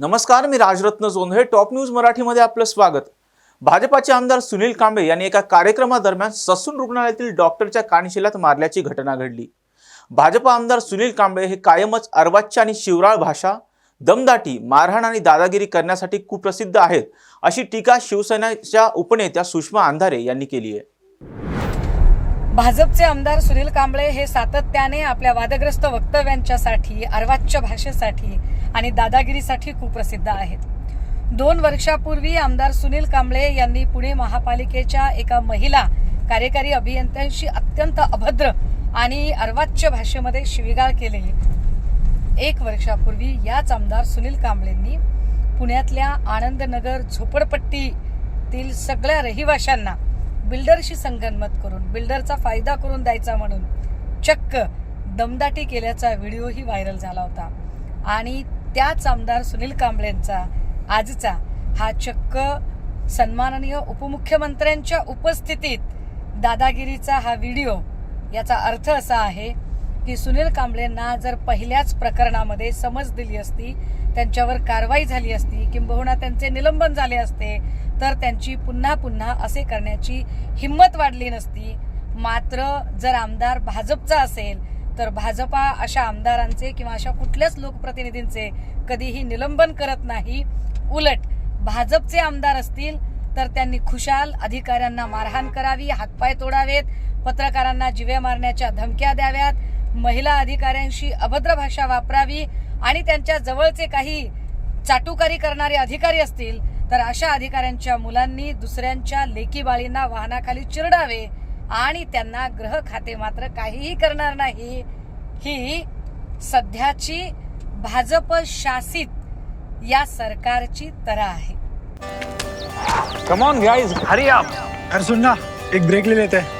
नमस्कार मी Rajratna Jondhale. Top news मराठीमध्ये आपलं स्वागत. भाजपाचे आमदार सुनील कांबळे यांनी एका कार्यक्रमादरम्यान ससून रुग्णालयातील डॉक्टरच्या कानशिलात मारल्याची घटना घडली. भाजप आमदार सुनील कांबळे हे कायमच अर्वाच्य आणि शिवराळ भाषा दमदाटी मारहाण आणि दादागिरी करण्यासाठी कुप्रसिद्ध आहेत अशी टीका शिवसेनेच्या उपनेत्या सुषमा अंधारे यांनी केली आहे. भाजपचे आमदार सुनील कांबळे हे सातत्याने आपल्या वादग्रस्त वक्तव्यांच्यासाठी अर्वाच्य भाषेसाठी आणि दादागिरीसाठी कुप्रसिद्ध आहेत. दोन वर्षापूर्वी आमदार सुनील कांबळे यांनी पुणे महापालिकेच्या एका महिला कार्यकारी अभियंत्यांशी अत्यंत अभद्र आणि अर्वाच्य भाषेमध्ये शिवीगाळ केलेली. एक वर्षापूर्वी याच आमदार सुनील कांबळेंनी पुण्यातल्या आनंदनगर झोपडपट्टीतील सगळ्या रहिवाशांना बिल्डरशी संगनमत करून बिल्डरचा फायदा करून द्यायचा म्हणून चक्क दमदाटी केल्याचा व्हिडिओही व्हायरल झाला होता. आणि त्याच आमदार सुनील कांबळेंचा आजचा हा चक्क सन्माननीय उपमुख्यमंत्र्यांच्या उपस्थितीत दादागिरीचा हा व्हिडिओ याचा अर्थ असा आहे की सुनील कांबळेंना जर पहिल्याच प्रकरणामध्ये समज दिली असती त्यांच्यावर कारवाई झाली असती किंबहुना त्यांचे निलंबन झाले असते तर त्यांची पुन्हा पुन्हा असे करण्याची हिंमत वाढली नसती. मात्र जर आमदार भाजपचा असेल तर भाजपा अशा आमदारांचे किंवा अशा कुठल्याच लोकप्रतिनिधींचे कधीही निलंबन करत नाही. उलट भाजपचे आमदार असतील तर त्यांनी खुशाल अधिकाऱ्यांना मारहाण करावी हातपाय तोडावेत पत्रकारांना जिवे मारण्याच्या धमक्या द्याव्यात महिला अधिकाऱ्यांशी अभद्र भाषा वापरावी आणि त्यांच्या जवळचे काही चाटुकारी करणारे अधिकारी असतील तर अशा अधिकाऱ्यांच्या मुलांनी दुसऱ्यांच्या लेकी बाळींना वाहनाखाली चिरडावे आणि त्यांना ग्रह खाते मात्र काहीही करणार नाही. ही सध्याची भाजप शासित या सरकारची तरा आहे. कम ऑन गाइस हरी आप अरे सुन ना एक ब्रेक ले लेते. हैं